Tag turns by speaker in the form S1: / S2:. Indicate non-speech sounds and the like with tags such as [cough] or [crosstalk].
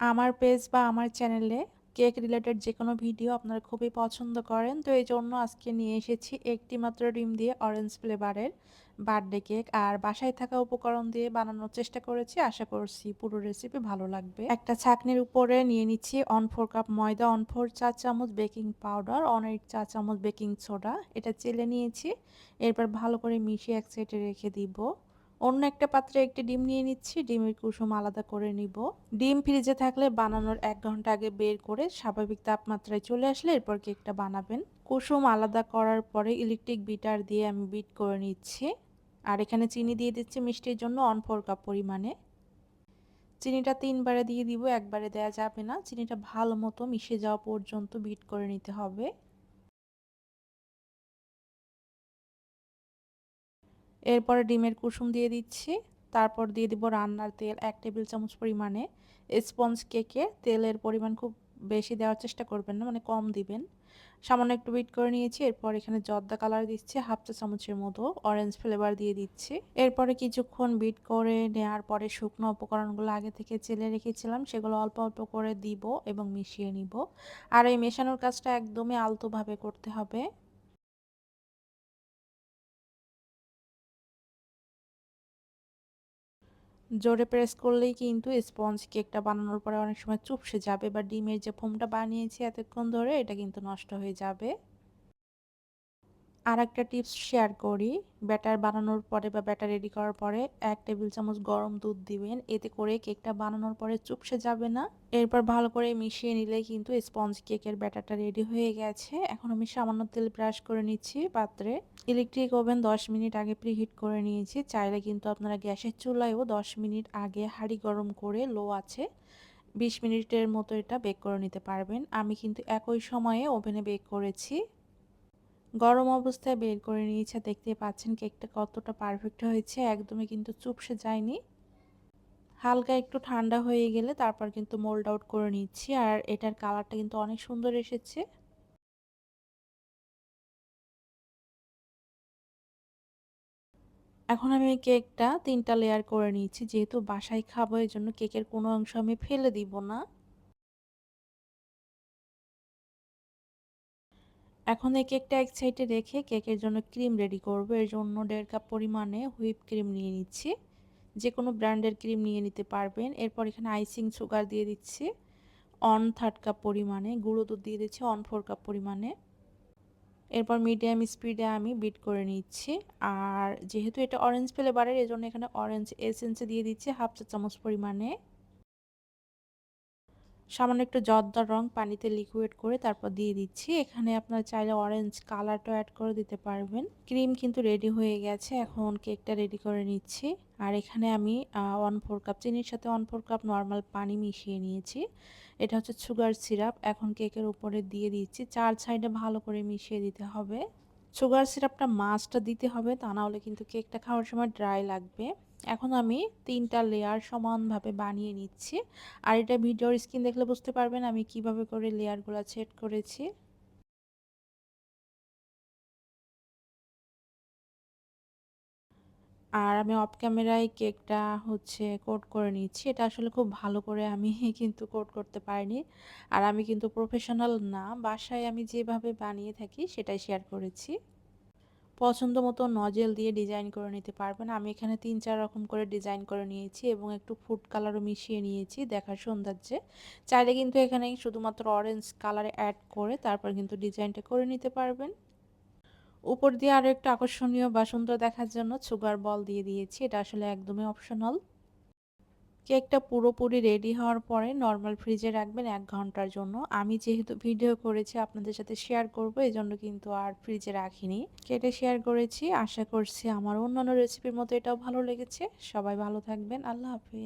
S1: আমার পেজ বা আমার চ্যানেলে কেক রিলেটেড যে কোনো ভিডিও আপনারা খুবই পছন্দ করেন। তো এই জন্য আজকে নিয়ে এসেছি একটি মাত্র ডিম দিয়ে অরেঞ্জ ফ্লেভারের বার্থডে কেক আর বাসায় থাকা উপকরণ দিয়ে বানানোর চেষ্টা করেছি। আশা করছি পুরো রেসিপি ভালো লাগবে। একটা ছাকনির উপরে নিয়ে নিচ্ছি অন ফোর কাপ ময়দা অন ফোর চা চামচ বেকিং পাউডার অন এইট চা চামচ বেকিং সোডা এটা চেলে নিয়েছি। এরপর ভালো করে মিশিয়ে এক সাইডে রেখে দিব। অন্য একটা পাত্রে একটি ডিম নিয়ে নিচ্ছি, ডিমের কুসুম আলাদা করে নিব। ডিম ফ্রিজে থাকলে বানানোর এক ঘণ্টা আগে বের করে স্বাভাবিক তাপমাত্রায় চলে আসলে এরপর কেকটা বানাবেন। কুসুম আলাদা করার পরে ইলেকট্রিক বিটার দিয়ে আমি বিট করে নিচ্ছি। আর এখানে চিনি দিয়ে দিচ্ছি মিষ্টির জন্য অন ফোর কাপ পরিমাণে। চিনিটা তিনবারে দিয়ে দিব, একবারে দেয়া যাবে না। চিনিটা ভালো মতো মিশে যাওয়া পর্যন্ত বিট করে নিতে হবে। এরপরে ডিমের কুসুম দিয়ে দিচ্ছি। তারপর দিয়ে দিব রান্নার তেল এক টেবিল চামচ পরিমাণে। স্পঞ্জ কেকে তেলের পরিমাণ খুব বেশি দেওয়ার চেষ্টা করবেন না মানে কম দিবেন। সামান্য একটু বিট করে নিয়েছি, এরপর এখানে জর্দা কালার দিচ্ছি, হাফ চা চামচের মতো। অরেঞ্জ ফ্লেভার দিয়ে দিচ্ছি। এরপরে কিছুক্ষণ বিট করে নেওয়ার পরে শুকনো উপকরণগুলো আগে থেকে চেলে রেখেছিলাম, সেগুলো অল্প অল্প করে দিব এবং মিশিয়ে নিব। আর এই মেশানোর কাজটা একদমই আলতোভাবে করতে হবে। জোরে প্রেস করলেই কিন্তু স্পঞ্জ কেকটা বানানোর পরে অনেক সময় চুপসে যাবে বা ডিমের যে ফোমটা বানিয়েছি এতক্ষণ ধরে, এটা কিন্তু নষ্ট হয়ে যাবে। আর একটা টিপস শেয়ার করি। ব্যাটার বানানোর পরে বা ব্যাটার রেডি করার পরে এক টেবিল চামচ গরম দুধ দিবেন। এতে করে কেকটা বানানোর পরে চুপসে যাবে না। এরপর ভালো করে মিশিয়ে নিলে কিন্তু স্পঞ্জ কেকের ব্যাটারটা রেডি হয়ে গেছে। এখন আমি সামান্য তেল ব্রাশ করে নিচ্ছি পাত্রে। ইলেকট্রিক ওভেন 10 মিনিট আগে প্রিহিট করে নিয়েছি। চাইলে কিন্তু আপনারা গ্যাসের চুলায়ও 10 মিনিট আগে হাঁড়ি গরম করে লো আছে 20 মিনিটের মতো এটা বেক করে নিতে পারবেন। আমি কিন্তু একই সময়ে ওভেনে বেক করেছি। গরম অবস্থায় বের করে নিয়েছে দেখতে পাচ্ছেন কেকটা কতটা পারফেক্ট হয়েছে, একদমই কিন্তু চুপসে যায়নি। হালকা একটু ঠান্ডা হয়ে গেলে তারপর কিন্তু মোল্ড আউট করে নিচ্ছি আর এটার কালারটা কিন্তু অনেক সুন্দর এসেছে। এখন আমি কেকটা তিনটা লেয়ার করে নিয়েছি যেহেতু বাসায় খাব এই জন্য কেকের কোনো অংশ আমি ফেলে দিব না। এখন এই কেকটা এক সাইডে রেখে কেকের জন্য ক্রিম রেডি করব। এর জন্য দেড় কাপ পরিমাণে হুইপ ক্রিম নিয়ে নিচ্ছি। যে কোনো ব্র্যান্ডের ক্রিম নিয়ে নিতে পারবেন। এরপর এখানে আইসিং সুগার দিয়ে দিচ্ছি। অন থার্ড কাপ পরিমাণে গুঁড়ো দুধ দিয়ে দিচ্ছি অন ফোর কাপ পরিমাণে। এরপর মিডিয়াম স্পিডে আমি বিট করে নিচ্ছি। আর যেহেতু এটা অরেঞ্জ ফ্লেভারের, এজন্য এখানে অরেঞ্জ এসেন্সে দিয়ে দিচ্ছি, হাফ চা চামচ পরিমাণে। সামান্য একটু জর্দার রং পানিতে লিকুইড করে তারপর দিয়ে দিচ্ছি। এখানে আপনার চাইলে অরেঞ্জ কালারটাও অ্যাড করে দিতে পারবেন। ক্রিম কিন্তু রেডি হয়ে গেছে, এখন কেকটা রেডি করে নিচ্ছি। আর এখানে আমি ওয়ান ফোর কাপ চিনির সাথে ওয়ান ফোর কাপ নর্মাল পানি মিশিয়ে নিয়েছি। এটা হচ্ছে সুগার সিরাপ এখন কেকের উপরে দিয়ে দিচ্ছি। চার সাইডে ভালো করে মিশিয়ে দিতে হবে। সুগার সিরাপটা মাছটা দিতে হবে, তা না হলে কিন্তু কেকটা খাওয়ার সময় ড্রাই লাগবে। এখন আমি তিনটা লেয়ার সমানভাবে বানিয়ে নিচ্ছি। আর এটা ভিডিওর স্ক্রিন দেখলে বুঝতে পারবেন আমি কীভাবে করে লেয়ারগুলো সেট করেছি। আর আমি অফ ক্যামেরায় কেকটা হচ্ছে কোট করে নিচ্ছি। এটা আসলে খুব ভালো করে আমি [laughs] কিন্তু কোট করতে পারিনি। আর আমি কিন্তু প্রফেশনাল না, বাসায় আমি যেভাবে বানিয়ে থাকি সেটাই শেয়ার করেছি। পছন্দ মতো নজেল দিয়ে ডিজাইন করে নিতে পারবেন। আমি এখানে তিন, চার রকম করে ডিজাইন করে নিয়েছি এবং একটু ফুড কালারও মিশিয়ে নিয়েছি দেখার সৌন্দর্যে। চাইলে কিন্তু এখানে শুধুমাত্র অরেঞ্জ কালারে অ্যাড করে তারপর কিন্তু ডিজাইনটা করে নিতে পারবেন। উপর দিয়ে আরও একটু আকর্ষণীয় বা সুন্দর দেখার জন্য সুগার বল দিয়ে দিয়েছি। এটা আসলে একদমই অপশনাল কেকটা পুরোপুরি রেডি হওয়ার পরে নর্মাল ফ্রিজে রাখবেন এক ঘণ্টার জন্য। আমি যেহেতু ভিডিও করেছি, আপনাদের সাথে শেয়ার করব এই জন্য কিন্তু আর ফ্রিজে রাখিনি। কেটে শেয়ার করেছি। আশা করছি আমার অন্যান্য রেসিপির মতো এটাও ভালো লেগেছে। সবাই ভালো থাকবেন। আল্লাহ হাফিজ।